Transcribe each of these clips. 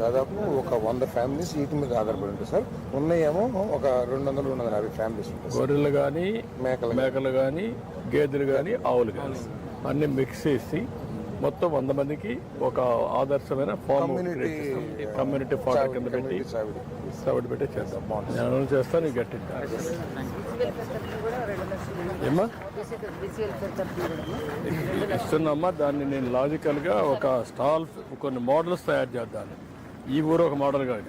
దాదాపు ఒక వంద ఫ్యామిలీస్ వీటి మీద ఆధారపడి ఉంటాయి సార్. ఉన్నాయేమో ఒక రెండు వందలు రెండు వందల యాభై ఫ్యామిలీస్ ఉంటాయి. గొర్రెలు కానీ మేకలు మేకలు కానీ గేదెలు కానీ ఆవులు కానీ అన్ని మిక్స్ చేసి మొత్తం వంద మందికి ఒక ఆదర్శమైన ఫామ్ కమ్యూనిటీ ఫార్మ్ కింద పెట్టి సావిడి. పెట్టి చేద్దాం. నేను అనౌన్స్ చేస్తాను నీకు గట్టిద్దా ఏమ్మా? ఇస్తున్నమ్మా దాన్ని నేను లాజికల్గా ఒక స్టాల్ కొన్ని మోడల్స్ తయారు చేద్దాను. ఈ ఊరు ఒక మోడల్ కాదు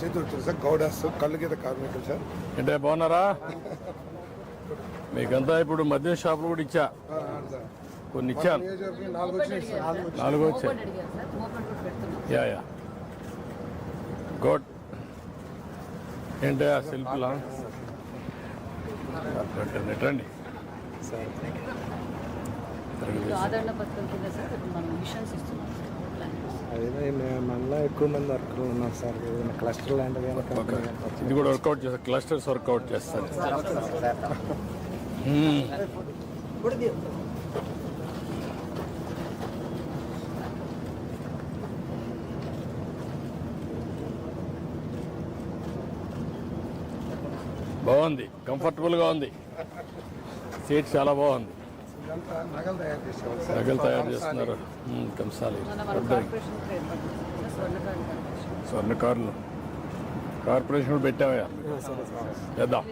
చేతులు సార్. గౌడాస్ కళ్ళు గీత కార్మికులు సార్. అంటే బాగున్నారా? మీకంతా ఇప్పుడు మద్యం షాపులు కూడా ఇచ్చా. కొన్ని ఇచ్చాను. నాలుగు వచ్చాయి. Yeah yeah. గుడ్. ఏంటి ఆ శిల్పులా రండి, రండి ఆదరణ పథకం కింద సార్ మనం మిషన్స్ ఇస్తున్నాం. మేము మనలో ఎక్కువ మంది వర్కర్లు ఉన్నాం సార్. ఏదైనా క్లస్టర్ లాంటిది ఇది కూడా వర్కౌట్ చేస్తా క్లస్టర్స్ వర్కౌట్ చేస్తాను. మ్మ్. బాగుంది కంఫర్టబుల్గా ఉంది. సీట్ చాలా బాగుంది. నగలు తయారు చేస్తున్నారు. కంసాలి. మన కార్పొరేషన్ కూడా పెట్టావా చేద్దాం.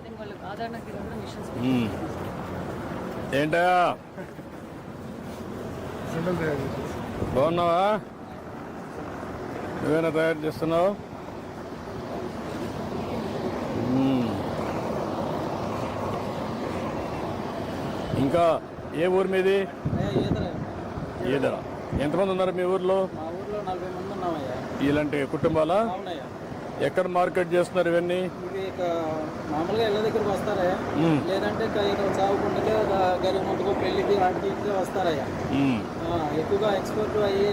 ఏంటా బాగున్నావా? నువ్వేనా తయారు చేస్తున్నావు. ఇంకా ఏ ఊరు మీది? ఈదరా. ఎంతమంది ఉన్నారు మీ ఊర్లో? మా ఊర్లో నలభై మంది ఉన్నామయ్యా. ఇలాంటి కుటుంబాలా? ఎక్కడ మార్కెట్ చేస్తున్నారు ఇవన్నీ? మామూలుగా ఇళ్ళ దగ్గరికి వస్తారయ్యా మ్మ్. లేదంటే ముందుకు పెళ్ళికి వాటికి వస్తారయ్యా. ఎక్కువగా ఎక్స్పోర్ట్ అయ్యి